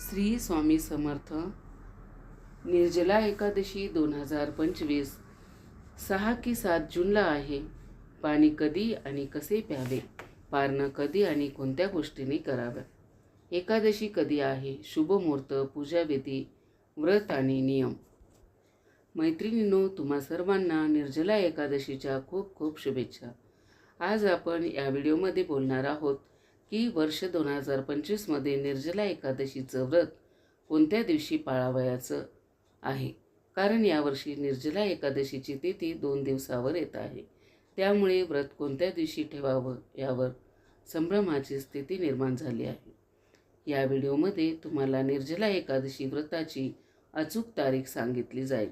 श्री स्वामी समर्थ. निर्जला एकादशी दोन हजार पंचवीस. सहा की सात जूनला आहे. पाणी कधी आणि कसे प्यावे? पारणं कधी आणि कोणत्या गोष्टीने कराव्या? एकादशी कधी आहे? शुभमुहूर्त पूजाविधी व्रत आणि नियम. मैत्रिणींनो तुम्हा सर्वांना निर्जला एकादशीच्या खूप खूप शुभेच्छा. आज आपण या व्हिडिओमध्ये बोलणार आहोत की वर्ष दोन हजार पंचवीसमध्ये निर्जला एकादशीचं व्रत कोणत्या दिवशी पाळावयाचं आहे? कारण यावर्षी निर्जला एकादशीची तिथी दोन दिवसावर येत आहे. त्यामुळे व्रत कोणत्या दिवशी ठेवावं यावर संभ्रमाची स्थिती निर्माण झाली आहे. या व्हिडिओमध्ये तुम्हाला निर्जला एकादशी व्रताची अचूक तारीख सांगितली जाईल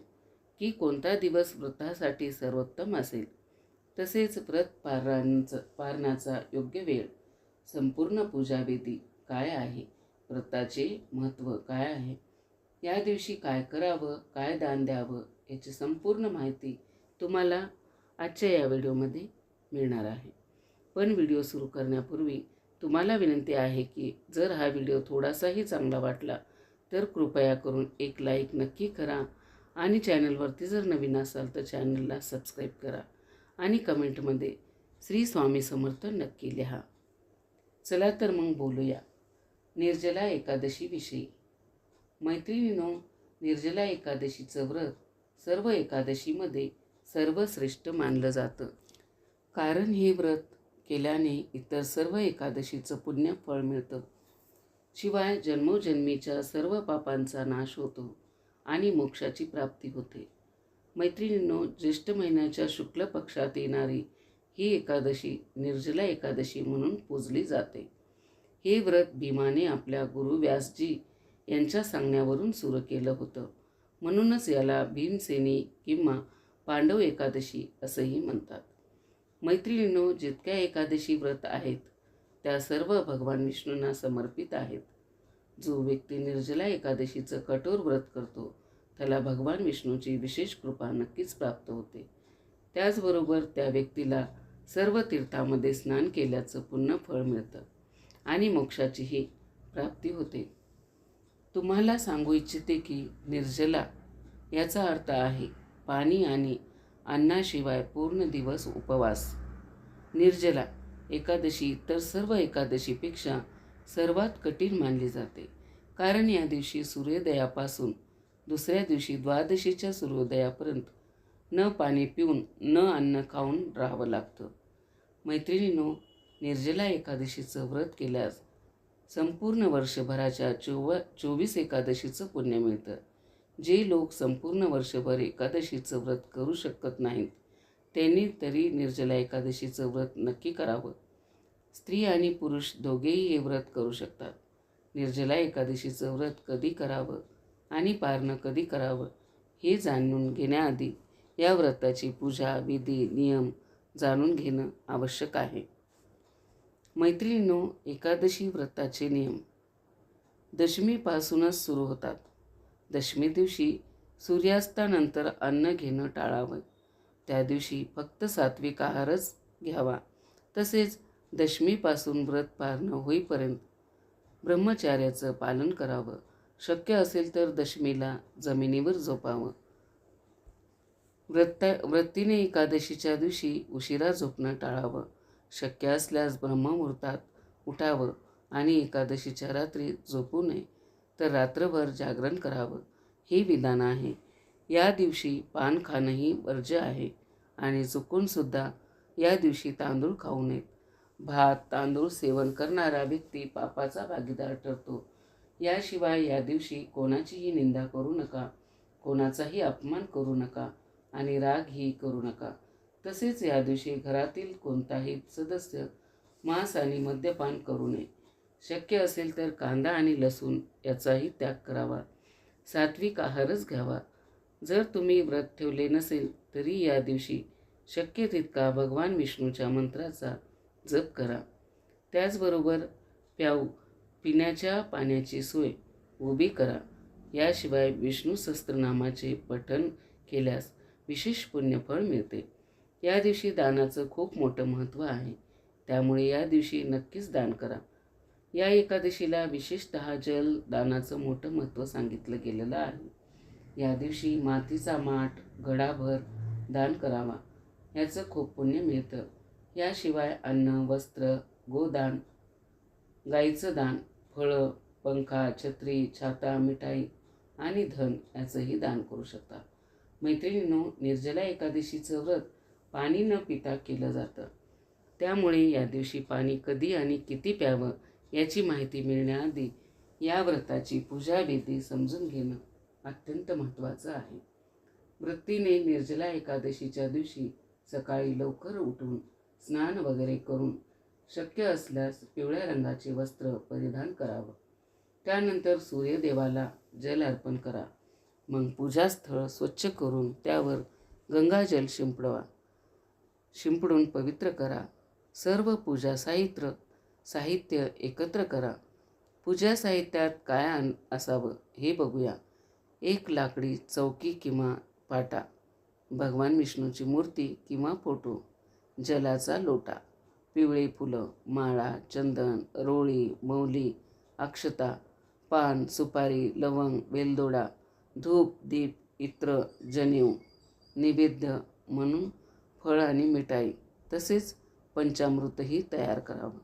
की कोणता दिवस व्रतासाठी सर्वोत्तम असेल. तसेच व्रत पारांचं पारणाचा योग्य वेळ संपूर्ण पूजाविधी काय आहे? व्रताचे महत्त्व काय आहे? या दिवशी काय करावं? काय दान द्यावं? याची संपूर्ण माहिती तुम्हाला आजच्या या व्हिडिओमध्ये मिळणार आहे. पण व्हिडिओ सुरू करण्यापूर्वी तुम्हाला विनंती आहे की जर हा व्हिडिओ थोडासाही चांगला वाटला तर कृपया करून एक लाईक नक्की करा आणि चॅनलवरती जर नवीन असाल तर चॅनलला सबस्क्राईब करा आणि कमेंटमध्ये श्री स्वामी समर्थ नक्की लिहा. चला तर मग बोलूया. निर्जला एकादशीविषयी मैत्रिणीनो निर्जला एकादशीचं व्रत सर्व एकादशीमध्ये सर्वश्रेष्ठ मानलं जातं. कारण हे व्रत केल्याने इतर सर्व एकादशीचं पुण्य फळ मिळतं. शिवाय जन्मोजन्मीच्या सर्व पापांचा नाश होतो आणि मोक्षाची प्राप्ती होते. मैत्रिणींनो ज्येष्ठ महिन्याच्या शुक्ल पक्षात येणारी ही एकादशी निर्जला एकादशी म्हणून पूजली जाते. हे व्रत भीमाने आपल्या गुरु व्यासजी यांच्या सांगण्यावरून सुरू केलं होतं. म्हणूनच याला भीमसेनी किंवा पांडव एकादशी असंही म्हणतात. मैत्रिणींनो जितक्या एकादशी व्रत आहेत त्या सर्व भगवान विष्णूंना समर्पित आहेत. जो व्यक्ती निर्जला एकादशीचं कठोर व्रत करतो त्याला भगवान विष्णूची विशेष कृपा नक्कीच प्राप्त होते. त्याचबरोबर त्या व्यक्तीला सर्व तीर्थामध्ये स्नान केल्याचं पुण्य फळ मिळतं आणि मोक्षाचीही प्राप्ती होते. तुम्हाला सांगू इच्छिते की निर्जला याचा अर्थ आहे पाणी आणि अन्नाशिवाय पूर्ण दिवस उपवास. निर्जला एकादशी तर सर्व एकादशीपेक्षा सर्वात कठीण मानली जाते. कारण या दिवशी सूर्योदयापासून दुसऱ्या दिवशी द्वादशीच्या सूर्योदयापर्यंत न पाणी पिऊन न अन्न खाऊन राहावं लागतं. मैत्रिणीनो निर्जला एकादशीचं व्रत केल्यास संपूर्ण वर्षभराच्या चोव चोवीस एकादशीचं पुण्य मिळतं. जे लोक संपूर्ण वर्षभर एकादशीचं व्रत करू शकत नाहीत त्यांनी तरी निर्जला एकादशीचं व्रत नक्की करावं. स्त्री आणि पुरुष दोघेही हे व्रत करू शकतात. निर्जला एकादशीचं व्रत कधी करावं आणि पारणं कधी करावं हे जाणून घेण्याआधी या व्रताची पूजा विधी नियम जाणून घेणं आवश्यक आहे. मैत्रिणीनो एकादशी व्रताचे नियम. दशमीपासूनच सुरू होतात. दशमी दिवशी सूर्यास्तानंतर अन्न घेणं टाळावं. त्या दिवशी फक्त सात्विक आहारच घ्यावा. तसेच दशमीपासून व्रत पारणं होईपर्यंत ब्रह्मचार्याचं पालन करावं. शक्य असेल तर दशमीला जमिनीवर झोपावं. व्रत व्रतीने एकादशीच्या दिवशी उशिरा झोपणं टाळावं. शक्य असल्यास ब्रह्ममुहूर्तात उठावं आणि एकादशीच्या रात्री झोपू नये तर रात्रभर जागरण करावं. हे विधान आहे. या दिवशी पान खाणंही वर्ज्य आहे आणि चुकूनसुद्धा या दिवशी तांदूळ खाऊ नयेत. भात तांदूळ सेवन करणारा व्यक्ती पापाचा भागीदार ठरतो. याशिवाय या दिवशी कोणाचीही निंदा करू नका कोणाचाही अपमान करू नका आणि रागही करू नका. तसेच या दिवशी घरातील कोणताही सदस्य मांस आणि मद्यपान करू नये. शक्य असेल तर कांदा आणि लसूण याचाही त्याग करावा. सात्विक आहारच घ्यावा. जर तुम्ही व्रत ठेवले नसेल तरी या दिवशी शक्य तितका भगवान विष्णूच्या मंत्राचा जप करा. त्याचबरोबर प्याऊ पिण्याच्या पाण्याची सोय उभी करा. याशिवाय विष्णू सहस्त्रनामाचे पठण केल्यास विशेष पुण्यफळ मिळते. या दिवशी दानाचं खूप मोठं महत्त्व आहे. त्यामुळे या दिवशी नक्कीच दान करा. या एकादशीला विशेषतः जल दानाचं मोठं महत्त्व सांगितलं गेलेलं आहे. या दिवशी मातीचा माठ गडाभर दान करावा. याचं खूप पुण्य मिळतं. याशिवाय अन्न वस्त्र गोदान गाईचं दान फळं पंखा छत्री छाता मिठाई आणि धन याचंही दान करू शकता. मैत्रिणींनो निर्जला एकादशीचं व्रत पाणी न पिता केलं जातं. त्यामुळे या दिवशी पाणी कधी आणि किती प्यावं याची माहिती मिळण्याआधी या व्रताची पूजाविधी समजून घेणं अत्यंत महत्त्वाचं आहे. वृत्तीने निर्जला एकादशीच्या दिवशी सकाळी लवकर उठून स्नान वगैरे करून शक्य असल्यास पिवळ्या रंगाचे वस्त्र परिधान करावं. त्यानंतर सूर्यदेवाला जल अर्पण करा. मग पूजास्थळ स्वच्छ करून त्यावर गंगाजल शिंपडवा. शिंपडून पवित्र करा. सर्व पूजा साहित्य साहित्य एकत्र करा. पूजा साहित्यात काय असावं हे बघूया. एक लाकडी चौकी किंवा पाटा. भगवान विष्णूची मूर्ती किंवा फोटो. जलाचा लोटा. पिवळी फुलं माळा चंदन रोळी मौली अक्षता पान सुपारी लवंग वेलदोडा धूप दीप इत्र जनेऊ निवेद्य म्हणून फळ आणि मिठाई तसेच पंचामृतही तयार करावं.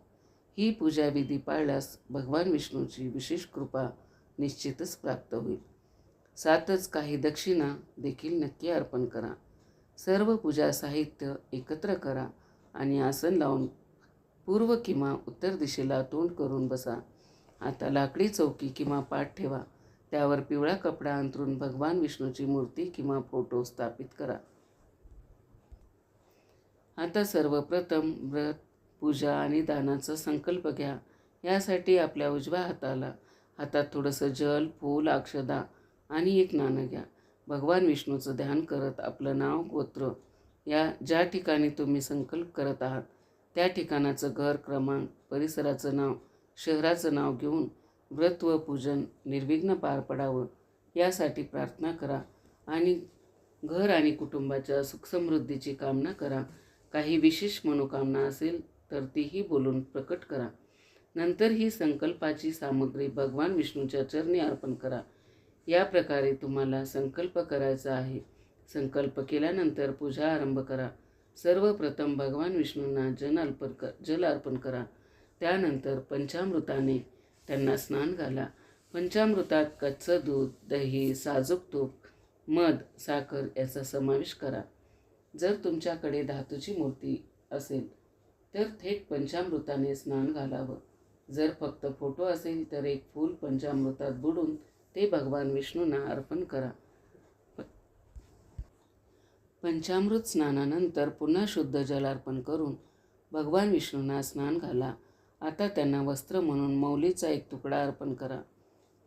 ही पूजाविधी पाळल्यास भगवान विष्णूची विशेष कृपा निश्चितच प्राप्त होईल. सातच काही दक्षिणा देखील नक्की अर्पण करा. सर्व पूजा साहित्य एकत्र करा आणि आसन लावून पूर्व किंवा उत्तर दिशेला तोंड करून बसा. आता लाकडी चौकी किंवा पाठ ठेवा. त्यावर पिवळा कपडा अंतरून भगवान विष्णूची मूर्ती किंवा फोटो स्थापित करा. आता सर्वप्रथम व्रत पूजा आणि दानाचा संकल्प घ्या. यासाठी आपल्या उजव्या हाताला हातात थोडंसं जल फूल अक्षदा आणि एक नाणं घ्या. भगवान विष्णूचं ध्यान करत आपलं नाव गोत्र या ज्या ठिकाणी तुम्ही संकल्प करत आहात त्या ठिकाणाचं घर क्रमांक परिसराचं नाव शहराचं नाव घेऊन व्रत व पूजन निर्विघ्न पार पडावं यासाठी प्रार्थना करा आणि घर आणि कुटुंबाच्या सुखसमृद्धीची कामना करा. काही विशेष मनोकामना असेल तर तीही बोलून प्रकट करा. नंतर ही संकल्पाची सामग्री भगवान विष्णूच्या चरणी अर्पण करा. या प्रकारे तुम्हाला संकल्प करायचा आहे. संकल्प केल्यानंतर पूजा आरंभ करा. सर्वप्रथम भगवान विष्णूंना जन अर्पण क जल अर्पण करा. त्यानंतर पंचामृताने त्यांना स्नान घाला. पंचामृतात कच्चं दूध दही साजूक तूप मध साखर याचा समावेश करा. जर तुमच्याकडे धातूची मूर्ती असेल तर थेट पंचामृताने स्नान घालावं. जर फक्त फोटो असेल तर एक फूल पंचामृतात बुडून ते भगवान विष्णूंना अर्पण करा. पंचामृत स्नानानंतर पुन्हा शुद्ध जल अर्पण करून भगवान विष्णूंना स्नान घाला. आता त्यांना वस्त्र म्हणून मौलीचा एक तुकडा अर्पण करा.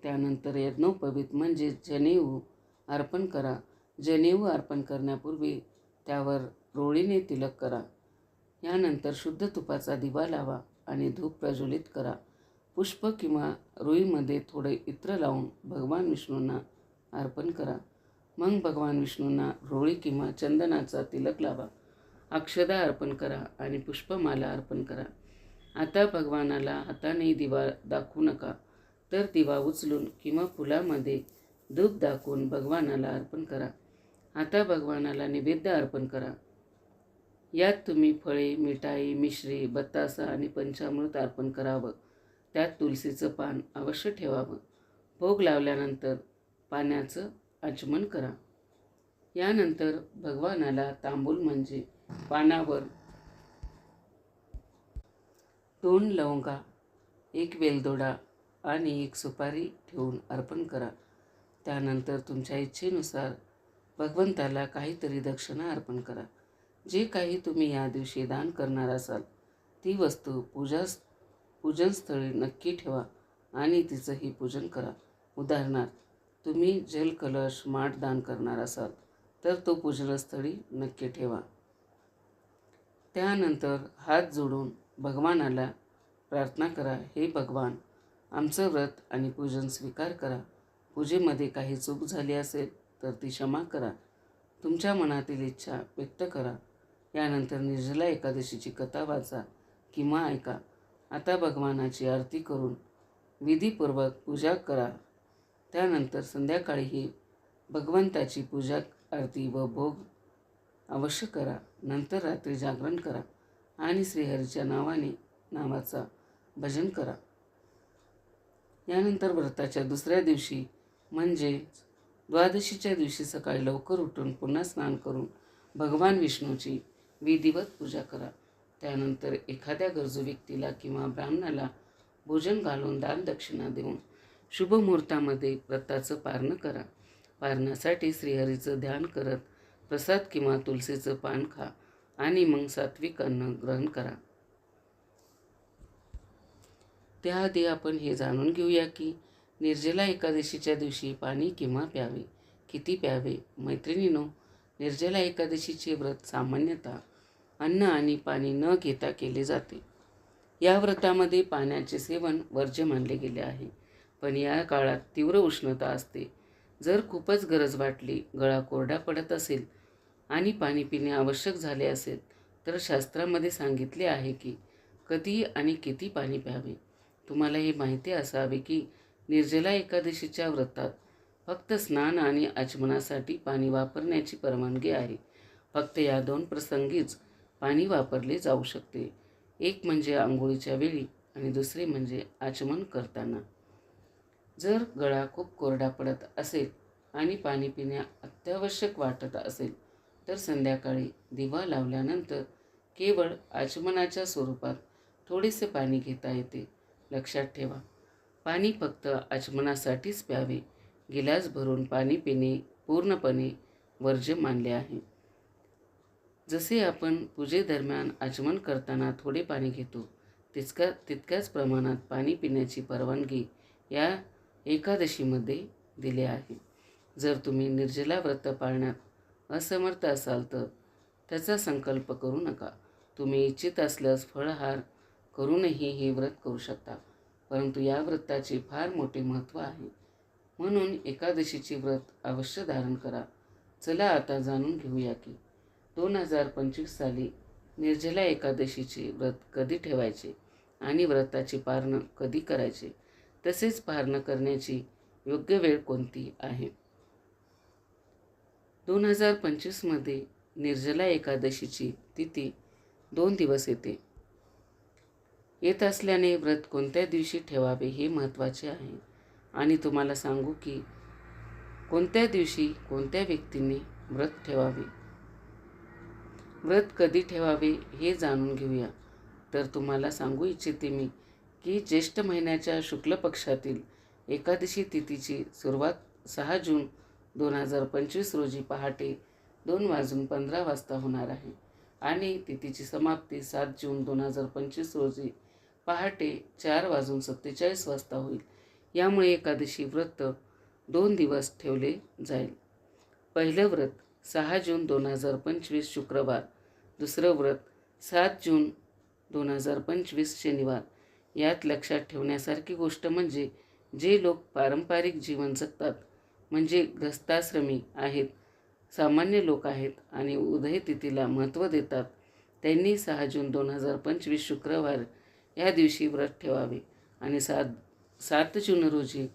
त्यानंतर यज्ञोपवीत म्हणजे जनेऊ अर्पण करा. जनेऊ अर्पण करण्यापूर्वी त्यावर रोळीने तिलक करा. यानंतर शुद्ध तुपाचा दिवा लावा आणि धूप प्रज्वलित करा. पुष्प किंवा रुईमध्ये थोडे इत्र लावून भगवान विष्णूंना अर्पण करा. मग भगवान विष्णूंना रोळी किंवा चंदनाचा तिलक लावा. अक्षदा अर्पण करा आणि पुष्पमाला अर्पण करा. आता भगवानाला हाताने दिवा दाखवू नका. तर दिवा उचलून किंवा फुलामध्ये दूध दाखवून भगवानाला अर्पण करा. आता भगवानाला निवेद्य अर्पण करा. यात तुम्ही फळे मिठाई मिश्री बत्तासा आणि पंचामृत अर्पण करावं. त्यात तुलसीचं पान अवश्य ठेवावं. भोग लावल्यानंतर पाण्याचं आचमन करा. यानंतर भगवानाला तांबूल म्हणजे पानावर दोन लवंगा एक वेलदोडा आणि एक सुपारी ठेवून अर्पण करा. त्यानंतर तुमच्या इच्छेनुसार भगवंताला काहीतरी दक्षिणा अर्पण करा. जे काही तुम्ही या दिवशी दान करणार असाल ती वस्तू पूजा पूजनस्थळी नक्की ठेवा आणि तिचंही पूजन करा. उदाहरणार्थ तुम्ही जलकलश माठ दान करणार असाल तर तो पूजनस्थळी नक्की ठेवा. त्यानंतर हात जोडून भगवानाला प्रार्थना करा हे भगवान आमचं व्रत आणि पूजन स्वीकार करा. पूजेमध्ये काही चूक झाली असेल तर ती क्षमा करा. तुमच्या मनातील इच्छा व्यक्त करा. यानंतर निर्जला एकादशीची कथा वाचा किंवा ऐका. आता भगवानाची आरती करून विधीपूर्वक पूजा करा. त्यानंतर संध्याकाळी ही भगवंताची पूजा आरती व भोग अवश्य करा. नंतर रात्री जागरण करा. आणि श्रीहरीच्या नावाने नावाचा भजन करा. यानंतर व्रताच्या दुसऱ्या दिवशी म्हणजे द्वादशीच्या दिवशी सकाळी लवकर उठून पुन्हा स्नान करून भगवान विष्णूची विधिवत पूजा करा. त्यानंतर एखाद्या गरजू व्यक्तीला किंवा ब्राह्मणाला भोजन घालून दानदक्षिणा देऊन शुभ मुहूर्तामध्ये व्रताचं पारणं करा. पारणासाठी श्रीहरीचं ध्यान करत प्रसाद किंवा तुलसीचं पान खा. आणि मग सात्विक अन्न ग्रहण करा. त्याआधी आपण हे जाणून घेऊया की निर्जला एकादशीच्या दिवशी पाणी किंवा प्यावे किती प्यावे? मैत्रिणीनो निर्जला एकादशीचे व्रत सामान्यतः अन्न आणि पाणी न घेता केले जाते. या व्रतामध्ये पाण्याचे सेवन वर्ज्य मानले गेले आहे. पण या काळात तीव्र उष्णता असते. जर खूपच गरज वाटली गळा कोरडा पडत असेल आणि पाणी पिणे आवश्यक झाले असेल तर शास्त्रामध्ये सांगितले आहे की कधी आणि किती पाणी प्यावे. तुम्हाला हे माहिती असावे की निर्जला एकादशीच्या व्रतात फक्त स्नान आणि आचमनासाठी पाणी वापरण्याची परवानगी आहे. फक्त या दोन प्रसंगीच पाणी वापरले जाऊ शकते. एक म्हणजे आंघोळीच्या वेळी आणि दुसरे म्हणजे आचमन करताना. जर गळा खूप कोरडा पडत असेल आणि पाणी पिणे अत्यावश्यक वाटत असेल तर संध्याकाळी दिवा लावल्यानंतर केवळ आचमनाच्या स्वरूपात थोडेसे पाणी घेता येते. लक्षात ठेवा पाणी फक्त आचमनासाठीच प्यावे. गिलास भरून पाणी पिणे पूर्णपणे वर्ज्य मानले आहे. जसे आपण पूजेदरम्यान आचमन करताना थोडे पाणी घेतो तितका तितक्याच प्रमाणात पाणी पिण्याची परवानगी या एकादशीमध्ये दिले आहे. जर तुम्ही निर्जला व्रत पाळण्यात असमर्थ असाल तर त्याचा संकल्प करू नका. तुम्ही इच्छित असल्यास फळहार करूनही हे व्रत करू शकता. परंतु या व्रताचे फार मोठे महत्त्व आहे. म्हणून एकादशीचे व्रत अवश्य धारण करा. चला आता जाणून घेऊया की दोन हजार पंचवीस साली निर्जला एकादशीचे व्रत कधी ठेवायचे आणि व्रताचे पारणं कधी करायचे? तसेच पारणं करण्याची योग्य वेळ कोणती आहे? दोन हजार पंचवीसमध्ये निर्जला एकादशीची तिथी दोन दिवस येते. येत असल्याने व्रत कोणत्या दिवशी ठेवावे हे महत्त्वाचे आहे. आणि तुम्हाला सांगू की कोणत्या दिवशी कोणत्या व्यक्तींनी व्रत ठेवावे? व्रत कधी ठेवावे हे जाणून घेऊया. तर तुम्हाला सांगू इच्छिते मी की ज्येष्ठ महिन्याच्या शुक्ल पक्षातील एकादशी तिथीची सुरुवात सहा जून दोन हजार पंचवीस रोजी पहाटे दोन वाजून पंधरा वाजता होणार आहे. आणि तिथीची समाप्ती सात जून दोन हजार पंचवीस रोजी पहाटे चार वाजून सत्तेचाळीस वाजता होईल. यामुळे एकादशी व्रत दोन दिवस ठेवले जाईल. पहिलं व्रत सहा जून दोन हजार पंचवीस शुक्रवार दुसरं व्रत सात जून दोन हजार पंचवीस शनिवार. यात लक्षात ठेवण्यासारखी गोष्ट म्हणजे जे लोक पारंपरिक जीवन जगतात म्हणजे ग्रस्ताश्रमी आहेत. सामान्य लोक आहेत आणि उदय तिथीला महत्त्व देतात. त्यांनी सहा जून दोन हजार पंचवीस शुक्रवार या दिवशी व्रत ठेवावे आणि सात सात जून रोजी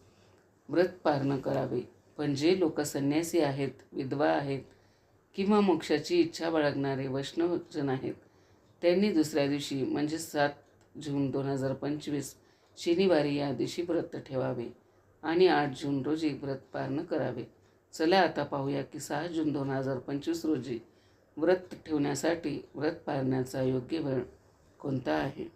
व्रत पारणं करावे. पण जे लोक संन्यासी आहेत विधवा आहेत किंवा मोक्षाची इच्छा बाळगणारे वैष्णवजन आहेत त्यांनी दुसऱ्या दिवशी म्हणजे सात जून दोन हजार पंचवीस शनिवारी या दिवशी व्रत ठेवावे. आणि आठ जून रोजी व्रत पारणं करावे. चला आता पाहूया की सहा जून दोन हजार पंचवीस रोजी व्रत ठेवण्यासाठी व्रत पाळण्याचा योग्य वेळ कोणता आहे?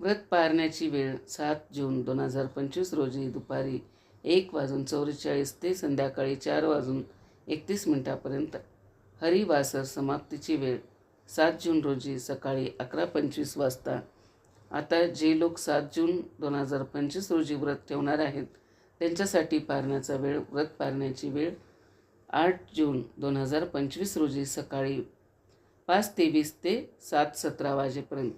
व्रत पाळण्याची वेळ सात जून दोन हजार पंचवीस रोजी दुपारी एक वाजून चौवेचाळीस ते संध्याकाळी चार वाजून एकतीस मिनटापर्यंत हरिवासर समाप्तीची वेळ सात जून रोजी सकाळी अकरा पंचवीस वाजता आता जे लोक सात जून दोन हजार पंचवीस रोजी व्रत ठेवणार आहेत त्यांच्यासाठी पारण्याचा वेळ व्रत पारण्याची वेळ आठ जून दोन हजार पंचवीस रोजी सकाळी पाच तेवीस ते सात सतरा वाजेपर्यंत.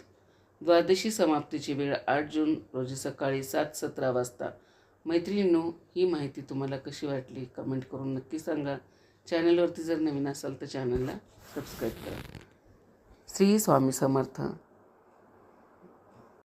द्वादशी समाप्तीची वेळ आठ जून रोजी सकाळी सात सतरा वाजता. मैत्रिणींनो ही माहिती तुम्हाला कशी वाटली कमेंट करून नक्की सांगा. चॅनलवरती जर नवीन असाल तर चॅनलला सबस्क्राईब करा. श्री स्वामी समर्थ.